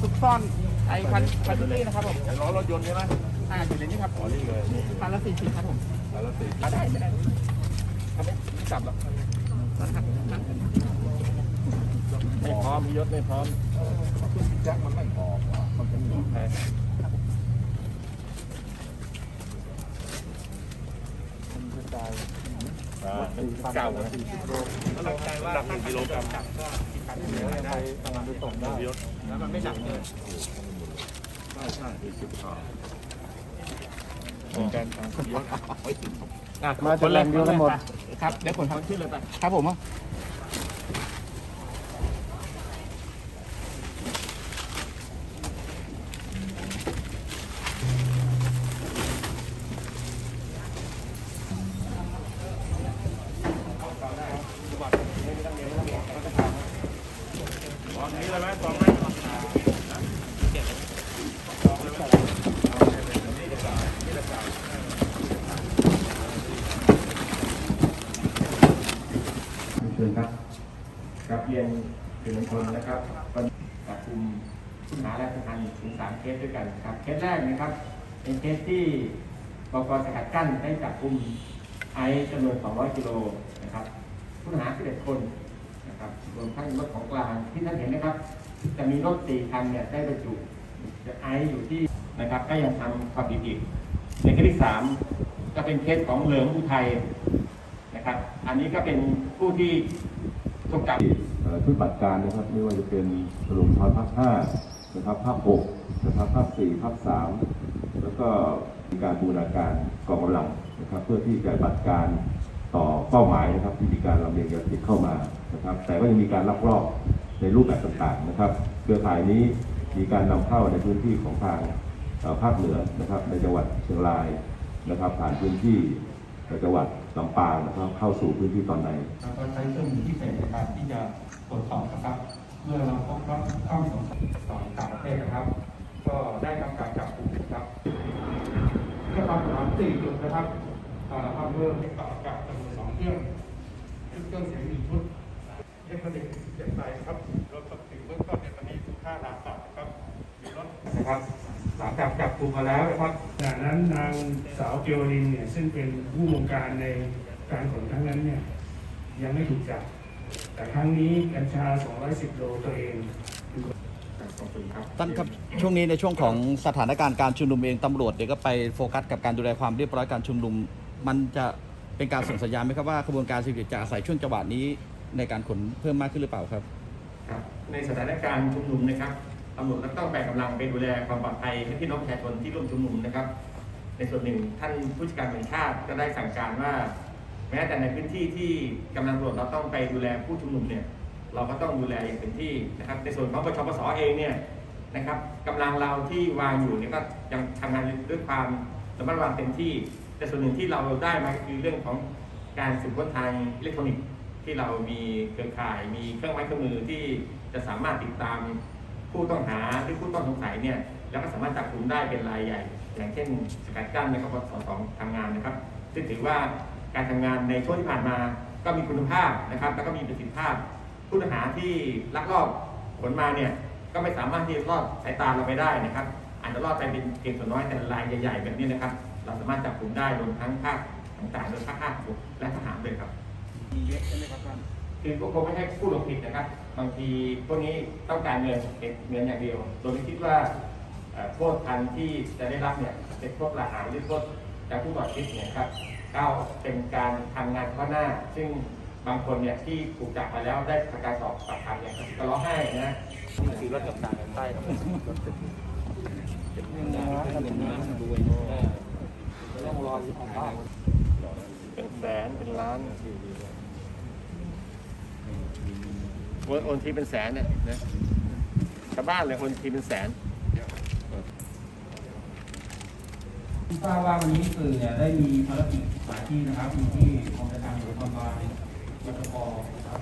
คันนี้นะครับผมล้อรถยนต์ใช่ไหมอ่าอยู่ในนี้ครับอ๋อนี่เลยนี่คันละสี่สิบครับผมแล้วรถติดมาได้ไม่ได้ทำไมไม่จับหรอกนะครับไม่พร้อมพี่ยศไม่พร้อมแจ็คมันไม่พอว่ะมันเป็นหลอดแท้อ่าเป็นเก่านะก็ตั้งใจว่าหนักหนึ่งกิโลกรัม ได้กำลังไปส่งได้แล้วมันไม่หนักเลยใช่ใช่ดีสิบขาเหมือนกันทางพี่ยศมาจากแหล่งเดียวกันหมด ครับ เดี๋ยวผมทำขึ้นเลยไป ครับผม นี้เลยไหมตอนไหมเชิญครับครับเรียนสื่อมวลชนนะครับวันนี้จับกลุ่มผู้หาและสถานีถึงสามเคสด้วยกันครับเคสแรกนะครับ เป็นเคสที่บกสกัดกั้นได้จับกลุ่มไอซ์จำนวน 200 กิโลนะครับผู้ต้องหา11คน นะครับรวมทั้งรถของกลางที่ท่านเห็นนะครับ จะมีรถ4คันเนี่ยได้บรรจุไออยู่ที่นะครับ ก็ยังทำความผิดอีกในเคสที่สามก็เป็นเคสของเหลิมอุทัยนะครับ อันนี้ก็เป็นผู้ที่ถูกจับเอ่อชุดบัตรการนะครับไม่ว่าจะเป็นตำรวจภูธรภาค5นะครับภาค6นะครับภาค4ภาค3แล้วก็มีการบูรณาการกองกำลังนะครับ เพื่อที่จะบัตรการ ต่อเป้าหมายนะครับ ที่มีการลำเลียงยาเสพติดเข้ามานะครับ แต่ก็ยังมีการลักลอบในรูปแบบต่างๆนะครับ เครือข่ายนี้มีการนำเข้าในพื้นที่ของทางภาคเหนือนะครับ ในจังหวัดเชียงรายนะครับ ผ่านพื้นที่ในจังหวัดลำปางนะครับเข้าสู่พื้นที่ตอนในแล้วก็ใช้เครื่องมือพิเศษในการที่จะตรวจสอบนะครับ เมื่อเราพบว่าต้องสงสัยต่อต่างประเทศนะครับ ก็ได้ทำการจับกลุ่มนะครับก็ทำประมาณสี่จุดนะครับ อ่าทำเพิ่มต่อกับจำนวนสองเครื่องชุดเครื่องเสียงหนึ่งชุดเทคนิคเจ็ดใบครับรถติดเบื้องต้นเนี่ยตอนนี้คือค่าหนาตัดนะครับมีรถนะครับหลังจากจับกลุ่มมาแล้วนะครับ จากนั้นนางสาวเกียวลินเนี่ยซึ่งเป็นผู้บงการในการขนครั้งนั้นเนี่ยยังไม่ถูกจับ แต่ครั้งนี้กัญชา 210 โลตัวเองขอบคุณครับท่านครับช่วงนี้ในช่วงของสถานการณ์การชุมนุมเองตำรวจเดี๋ยวก็ไปโฟกัสกับการดูแลความเรียบร้อยการชุมนุม มันจะเป็นการส่งสัญญาณไหมครับว่าขบวนการเศรษฐกิจจะอาศัยช่วงจังหวะนี้ในการขนเพิ่มมากขึ้นหรือเปล่าครับครับ ในสถานการณ์ชุมนุมนะครับตำรวจก็ต้องแบ่งกำลังไปดูแลความปลอดภัยให้พี่น้องประชาชนที่ร่วมชุมนุมนะครับ ในส่วนหนึ่งท่านผู้จัดการแห่งชาติก็ได้สั่งการว่า แม้แต่ในพื้นที่ที่กำลังตำรวจเราต้องไปดูแลผู้ชุมนุมเนี่ยเราก็ต้องดูแลอย่างเต็มที่นะครับ ในส่วนของปชปสเองเนี่ยนะครับกำลังเราที่วางอยู่เนี่ยก็ยังทำงานด้วยความระมัดระวังเต็มที่ แต่ส่วนหนึ่งที่เราได้มาก็คือเรื่องของการสืบค้นทางอิเล็กทรอนิกส์ที่เรามีเครือข่ายมีเครื่องไม้เครื่องมือที่จะสามารถติดตามผู้ต้องหาหรือผู้ต้องสงสัยเนี่ยแล้วก็สามารถจับกลุ่มได้เป็นรายใหญ่ อย่างเช่นสกัดกั้นนะครับสสองทำงานนะครับ ซึ่งถือว่าการทำงานในช่วงที่ผ่านมาก็มีคุณภาพนะครับ แล้วก็มีประสิทธิภาพผู้ต้องหาที่ลักลอบขนมาเนี่ยก็ไม่สามารถที่จะรอดสายตาเราไปได้นะครับอาจจะรอดไปเป็นเพียงส่วนน้อยแต่รายใหญ่ ๆ แบบนี้นะครับ เราสามารถจับกลุ่มได้รวมทั้งภาคต่างๆโดยภาคห้าและทหารด้วยครับมีเยอะใช่ไหมครับท่านคือก็คงไม่ใช่ผู้ลงผิดนะครับ บางทีพวกนี้ต้องการเงินเก็บเงินอย่างเดียว โดยไม่คิดว่าเอ่อโทษทันที่จะได้รับเนี่ยเป็นโทษประหารหรือโทษจำคุกตลอดชีวิตเนี่ยครับก็เป็นการทำงานข้อหน้า ซึ่งบางคนเนี่ยที่ถูกจับมาแล้วได้ทำการสอบปากคำเนี่ยก็ร้องไห้นะคือรถต่างกันใต้ครับต้องรอของบ้าน เป็นแสนเป็นล้านโอนโอนทีเป็นแสนเนี่ยนะชาวบ้านเลยโอนทีเป็นแสนทราบว่าวันนี้สื่อเนี่ยได้มีภารกิจหลายที่นะครับมีที่กองประจำหรือความบาลปตทนะครับ